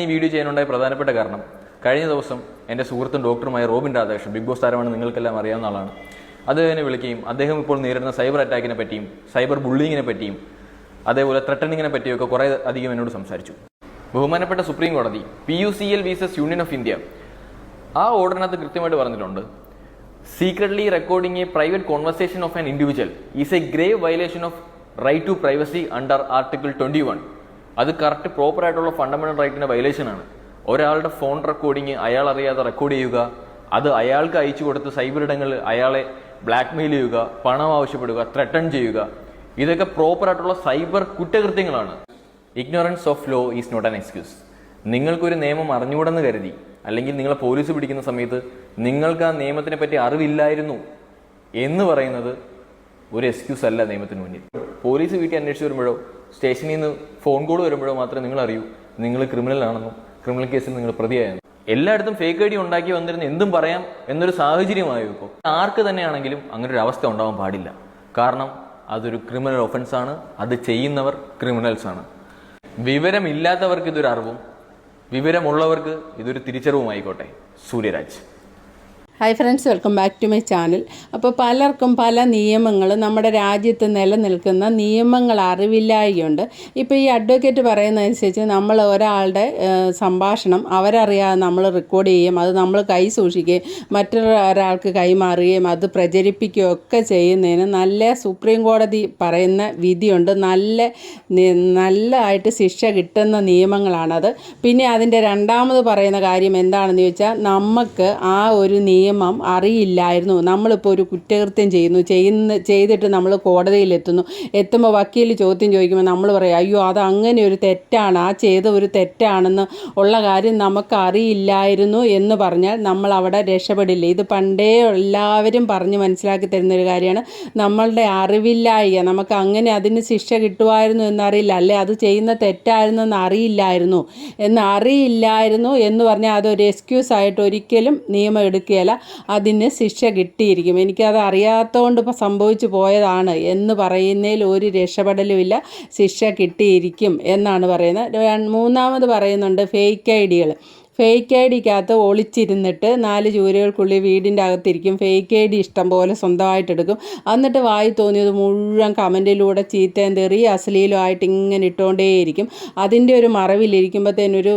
ഈ വീഡിയോ ചെയ്യാനുണ്ടായ പ്രധാനപ്പെട്ട കാരണം. കഴിഞ്ഞ ദിവസം എന്റെ സുഹൃത്തും ഡോക്ടറുമായ റോബിൻ രാധാകൃഷ്ണൻ ബിഗ് ബോസ് താരമാണ് നിങ്ങൾക്കെല്ലാം അറിയാവുന്ന ആളാണ്. അദ്ദേഹത്തിനെ വിളിക്കുകയും അദ്ദേഹം ഇപ്പോൾ നേരിടുന്ന സൈബർ അറ്റാക്കിനെ പറ്റിയും സൈബർ ബുള്ളിങ്ങിനെ പറ്റിയും അതേപോലെ ത്രട്ടണിങ്ങിനെ പറ്റിയൊക്കെ കുറേ അധികം എന്നോട് സംസാരിച്ചു. ബഹുമാനപ്പെട്ട സുപ്രീം കോടതി P U C L versus union of India ആ ഓർഡറിനകത്ത് കൃത്യമായിട്ട് പറഞ്ഞിട്ടുണ്ട് secretly recording a private conversation of an individual is a grave violation of right to privacy under article twenty one അത് കറക്റ്റ് പ്രോപ്പർ ആയിട്ടുള്ള fundamental റൈറ്റിന്റെ violation ആണ്. ഒരാളുടെ phone recording അയാൾ അറിയാതെ റെക്കോർഡ് ചെയ്യുക അത് അയാൾക്ക് അയച്ചു കൊടുത്ത് സൈബർ ഇടങ്ങളിൽ അയാളെ ബ്ലാക്ക്മെയിൽ ചെയ്യുക പണം ആവശ്യപ്പെടുക ത്രെട്ടൺ ചെയ്യുക. ഇതൊക്കെ പ്രോപ്പർ ആയിട്ടുള്ള cyber കുറ്റകൃത്യങ്ങളാണ്. Ignorance of law is not an excuse നിങ്ങൾക്കൊരു നിയമം അറിഞ്ഞുകൂടെന്ന് കരുതി അല്ലെങ്കിൽ നിങ്ങളെ പോലീസ് പിടിക്കുന്ന സമയത്ത് നിങ്ങൾക്ക് ആ നിയമത്തിനെ പറ്റി അറിവില്ലായിരുന്നു എന്ന് പറയുന്നത് ഒരു എക്സ്ക്യൂസ് അല്ല നിയമത്തിന് മുന്നിൽ. പോലീസ് വീട്ടിൽ അന്വേഷിച്ച് വരുമ്പോഴോ സ്റ്റേഷനിൽ നിന്ന് ഫോൺ കോൾ വരുമ്പോഴോ മാത്രമേ നിങ്ങൾ അറിയൂ നിങ്ങൾ ക്രിമിനൽ ആണെന്നും ക്രിമിനൽ കേസിൽ നിങ്ങൾ പ്രതിയായെന്നും. എല്ലായിടത്തും ഫേക്ക് ഐ ഡി ഉണ്ടാക്കി വന്നിരുന്ന എന്തും പറയാം എന്നൊരു സാഹചര്യമായോ ഇപ്പോൾ. ആർക്ക് തന്നെയാണെങ്കിലും അങ്ങനെ ഒരു അവസ്ഥ ഉണ്ടാവാൻ പാടില്ല. കാരണം അതൊരു ക്രിമിനൽ ഒഫൻസ് ആണ് അത് ചെയ്യുന്നവർ ക്രിമിനൽസ് ആണ്. വിവരമില്ലാത്തവർക്ക് ഇതൊരു അറിവും വിവരമുള്ളവർക്ക് ഇതൊരു തിരിച്ചറിവുമായിക്കോട്ടെ Suryaraj. Hi friends welcome back to my channel അപ്പോൾ പലർക്കും പല നിയമങ്ങൾ നമ്മുടെ രാജ്യത്ത് നിലനിൽക്കുന്ന നിയമങ്ങൾ അറിവില്ലായുണ്ട് ഇപ്പോൾ ഈ അഡ്വക്കേറ്റ് പറയുന്നതനുസരിച്ച് നമ്മൾ ഒരാളുടെ സംഭാഷണം അവരറിയാതെ നമ്മൾ റെക്കോർഡ് ചെയ്യുകയും അത് നമ്മൾ കൈ സൂക്ഷിക്കുകയും മറ്റൊരാൾക്ക് കൈമാറുകയും അത് പ്രചരിപ്പിക്കുകയും ഒക്കെ ചെയ്യുന്നതിന് നല്ല സുപ്രീം കോടതി പറയുന്ന വിധിയുണ്ട്. നല്ല നല്ലതായിട്ട് ശിക്ഷ കിട്ടുന്ന നിയമങ്ങളാണത്. പിന്നെ അതിന്റെ രണ്ടാമത് പറയുന്ന കാര്യം എന്താണെന്ന് ചോദിച്ചാൽ നമുക്ക് ആ ഒരു നിയമം അറിയില്ലായിരുന്നു. നമ്മളിപ്പോൾ ഒരു കുറ്റകൃത്യം ചെയ്യുന്നു. ചെയ്യുന്ന ചെയ്തിട്ട് നമ്മൾ കോടതിയിലെത്തുന്നു. എത്തുമ്പോൾ വക്കീൽ ചോദ്യം ചോദിക്കുമ്പോൾ നമ്മൾ പറയും അയ്യോ അത് അങ്ങനെ ഒരു തെറ്റാണ്. ആ ചെയ്ത ഒരു തെറ്റാണെന്ന് ഉള്ള കാര്യം നമുക്ക് അറിയില്ലായിരുന്നു എന്ന് പറഞ്ഞാൽ നമ്മൾ അവിടെ രക്ഷപ്പെടില്ല. ഇത് പണ്ടേ എല്ലാവരും പറഞ്ഞ് മനസ്സിലാക്കി തരുന്നൊരു കാര്യമാണ്. നമ്മളുടെ അറിവില്ലായ്ക നമുക്ക് അങ്ങനെ അതിന് ശിക്ഷ കിട്ടുമായിരുന്നു എന്നറിയില്ല. അല്ലെ അത് ചെയ്യുന്ന തെറ്റായിരുന്നു എന്ന് അറിയില്ലായിരുന്നു എന്ന് അറിയില്ലായിരുന്നു എന്ന് പറഞ്ഞാൽ അതൊരു എക്സ്ക്യൂസ് ആയിട്ട് ഒരിക്കലും നിയമം എടുക്കുകയില്ല. അതിന് ശിക്ഷ കിട്ടിയിരിക്കും. എനിക്കത് അറിയാത്തതുകൊണ്ട് സംഭവിച്ചു പോയതാണ്. എന്ന് പറയുന്നതിൽ ഒരു രക്ഷപ്പെടലുമില്ല ശിക്ഷ കിട്ടിയിരിക്കും എന്നാണ് പറയുന്നത്. മൂന്നാമത് പറയുന്നുണ്ട് ഫേക്ക് ഐ ഡികൾ ഫേക്ക് ഐ ഡിക്കകത്ത് ഒളിച്ചിരുന്നിട്ട് നാല് ചൂരകൾക്കുള്ളിൽ വീടിന്റെ അകത്തിരിക്കും. ഫേക്ക് ഐ ഡി ഇഷ്ടം പോലെ സ്വന്തമായിട്ടെടുക്കും എന്നിട്ട് വായി തോന്നിയത് മുഴുവൻ കമന്റിലൂടെ ചീത്തയും തെറി അശ്ലീലമായിട്ട് ഇങ്ങനെ ഇട്ടുകൊണ്ടേയിരിക്കും അതിന്റെ ഒരു മറവിലിരിക്കുമ്പോഴത്തേനൊരു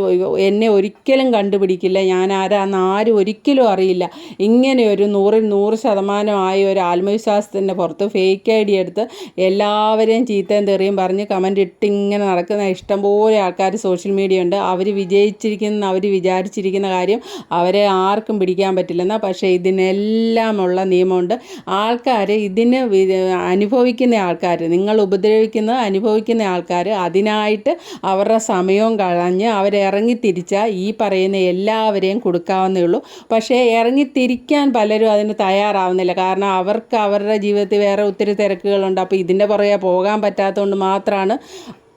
എന്നെ ഒരിക്കലും കണ്ടുപിടിക്കില്ല. ഞാൻ ആരാന്ന് ആരും ഒരിക്കലും അറിയില്ല. ഇങ്ങനെ ഒരു നൂറിൽ നൂറ് ശതമാനമായ ഒരു ആത്മവിശ്വാസത്തിന്റെ പുറത്ത് ഫേക്ക് ഐ ഡി എടുത്ത് എല്ലാവരെയും ചീത്തയും തെറിയും പറഞ്ഞ് കമന്റ് ഇട്ട് ഇങ്ങനെ നടക്കുന്ന ഇഷ്ടംപോലെ ആൾക്കാർ സോഷ്യൽ മീഡിയ ഉണ്ട്. അവർ വിജയിച്ചിരിക്കുന്ന അവർ വിചാരിച്ചിരിക്കുന്ന കാര്യം അവരെ ആർക്കും പിടിക്കാൻ പറ്റില്ലെന്ന. പക്ഷേ ഇതിനെല്ലാമുള്ള നിയമമുണ്ട്. ആൾക്കാർ ഇതിന് അനുഭവിക്കുന്ന ആൾക്കാർ നിങ്ങൾ ഉപദ്രവിക്കുന്നത് അനുഭവിക്കുന്ന ആൾക്കാർ അതിനായിട്ട് അവരുടെ സമയവും കളഞ്ഞ് അവരിറങ്ങി തിരിച്ചാൽ ഈ പറയുന്ന എല്ലാവരെയും കൊടുക്കാവുന്നേ ഉള്ളൂ. പക്ഷേ ഇറങ്ങിത്തിരിക്കാൻ പലരും അതിന് തയ്യാറാവുന്നില്ല. കാരണം അവർക്ക് അവരുടെ ജീവിതത്തിൽ വേറെ ഒത്തിരി തിരക്കുകളുണ്ട്. അപ്പോൾ ഇതിന്റെ പുറകെ പോകാൻ പറ്റാത്തതുകൊണ്ട് മാത്രമാണ്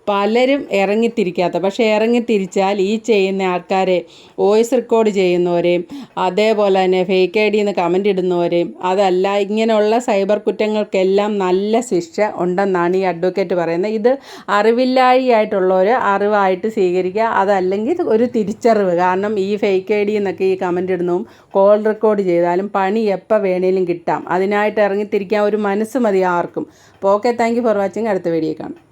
പലരും ഇറങ്ങിത്തിരിക്കാത്ത പക്ഷേ ഇറങ്ങിത്തിരിച്ചാൽ ഈ ചെയ്യുന്ന ആൾക്കാരെ വോയിസ് റെക്കോർഡ് ചെയ്യുന്നവരെയും അതേപോലെ തന്നെ ഫേക്ക് ഐ ഡിന്ന് കമന്റ് ഇടുന്നവരെയും അതല്ല ഇങ്ങനെയുള്ള സൈബർ കുറ്റങ്ങൾക്കെല്ലാം നല്ല ശിക്ഷ ഉണ്ടെന്നാണ് ഈ അഡ്വക്കേറ്റ് പറയുന്നത്. ഇത് അറിവില്ലായിയായിട്ടുള്ളവർ അറിവായിട്ട് സ്വീകരിക്കുക അതല്ലെങ്കിൽ ഒരു തിരിച്ചറിവ്. കാരണം ഈ ഫേക്ക് ഐ ഡി എന്നൊക്കെ ഈ കമന്റ് ഇടുന്നതും കോൾ റെക്കോർഡ് ചെയ്താലും പണി എപ്പോൾ വേണേലും കിട്ടാം. അതിനായിട്ട് ഇറങ്ങിത്തിരിക്കാൻ ഒരു മനസ്സ് മതി ആർക്കും. അപ്പോൾ ഓക്കെ താങ്ക് ഫോർ വാച്ചിങ് അടുത്ത വീഡിയോ കാണാം.